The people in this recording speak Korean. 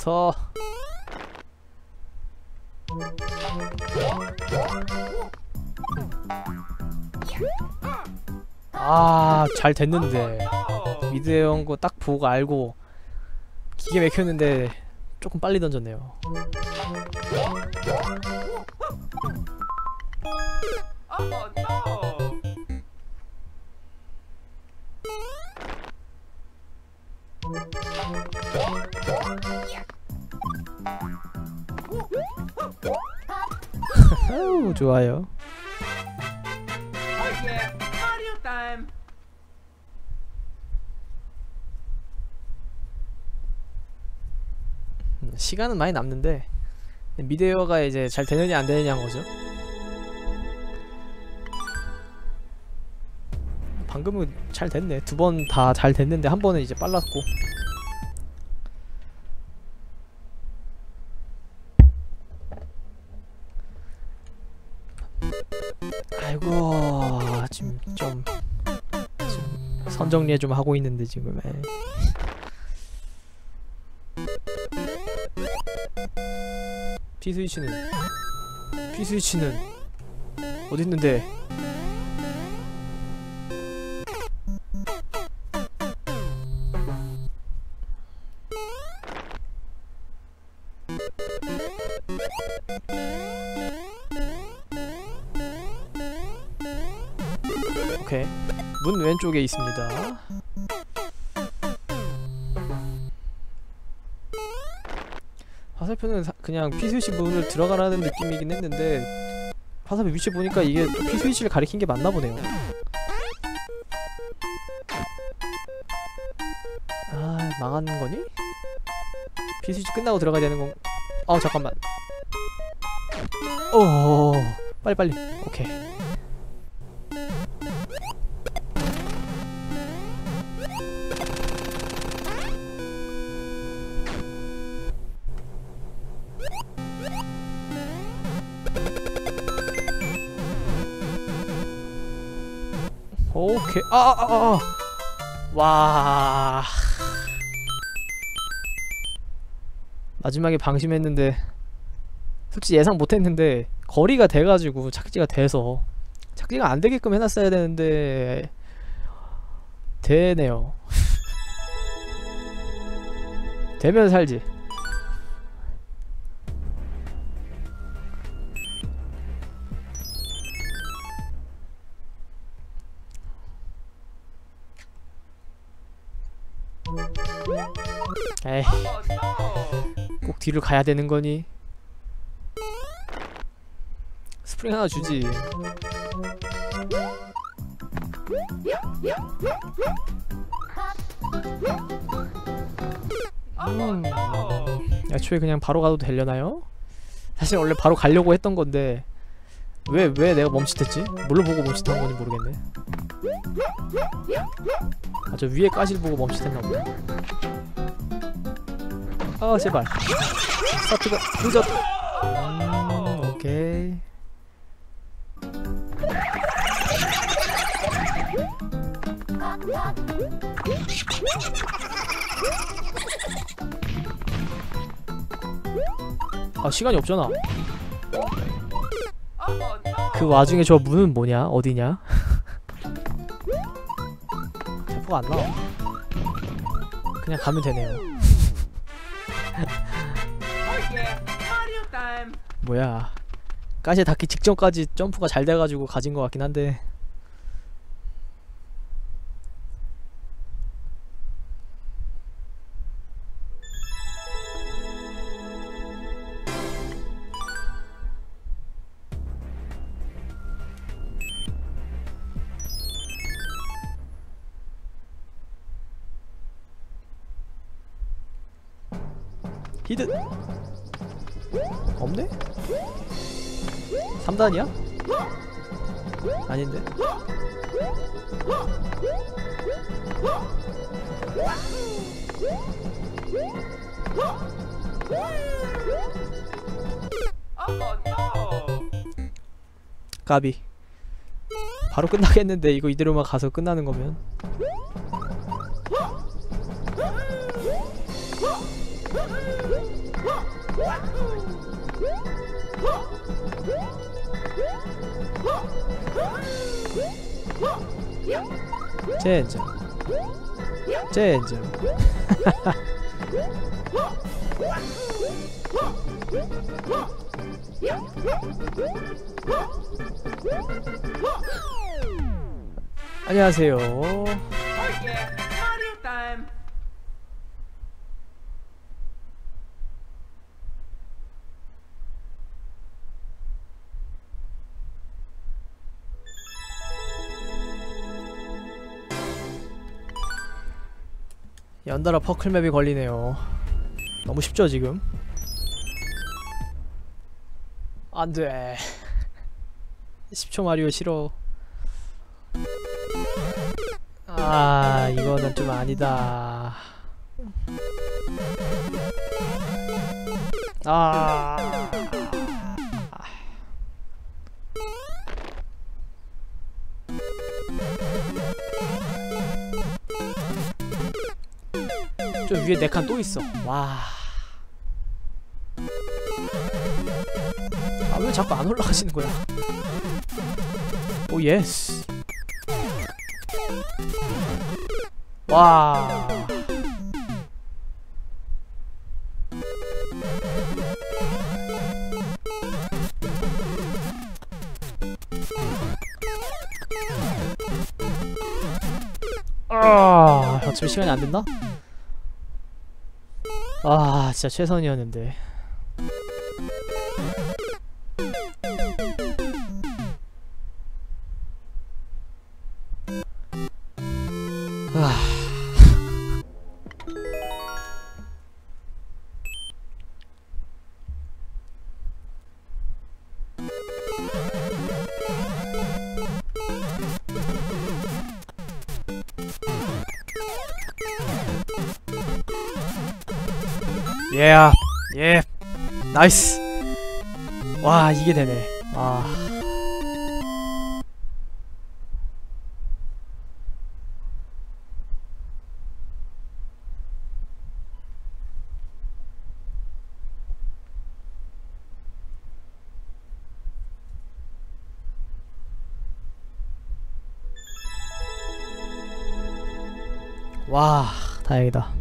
붙어 아잘 됐는데. 미드 에어온 거 딱 보고 알고 기계 막혔는데 조금 빨리 던졌네요 좋아요! 음, 시간은 많이 남는데 미드 에어가 이제 잘 되느냐 안 되느냐 한 거죠. 방금은 잘 됐네. 두 번 다 잘 됐는데 한 번은 이제 빨랐고 아이고 지금 좀, 좀 선정리에 좀 하고 있는데 지금. P스위치는 어디 있는데 오케이. 문 왼쪽에 있습니다. 화살표는 사- 그냥 P스위치 문을 들어가라는 느낌이긴 했는데 화살표 위치 보니까 이게 또 P스위치를 가리킨 게 맞나 보네요. 아 망한 거니? P스위치 끝나고 들어가야 되는 건... 어 잠깐만. 오 빨리 빨리. 오케이 오케이. 아아 아 아. 와. 마지막에 방심했는데 솔직히 예상 못했는데 거리가 돼가지고 착지가 돼서 착지가 안 되게끔 해놨어야 되는데 되네요. 되면 살지 에이! 꼭 뒤를 가야 되는 거니? 스프링 하나 주지. 음. 애초에 그냥 바로 가도 되려나요? 사실 원래 바로 가려고 했던 건데 왜 왜 내가 멈칫했지? 뭘로 보고 멈칫한 건지 모르겠네. 아 저 위에 까실 보고 멈칫했나 보네. 아 제발 스타트가 늦었다. 음, 오케이. 아 시간이 없잖아. 그 와중에 저 문은 뭐냐? 어디냐? 대포가 안 나와. 그냥 가면 되네요. 뭐야? 닿기 직전까지 점프가 잘 돼가지고 가진 것 같긴 한데. 히든 없네? 3단이야? 아닌데! 까비 바로 끝나겠는데 이거 이대로만 가서 끝나는 거면 젠장 젠장 안녕하세요 연달아 퍼클맵이 걸리네요. 너무 쉽죠 지금? 안돼. 10초 마리오 싫어. 아 이거는 좀 아니다. 아 저 위에 네 칸 또 있어. 와. 아, 왜 자꾸 안 올라가시는 거야? 오, 예스. 와. 아, 어차피 시간이 안 된다? 아 진짜 최선이었는데 예, 예, 나이스. 와, 이게 되네. 아. 와, 다행이다.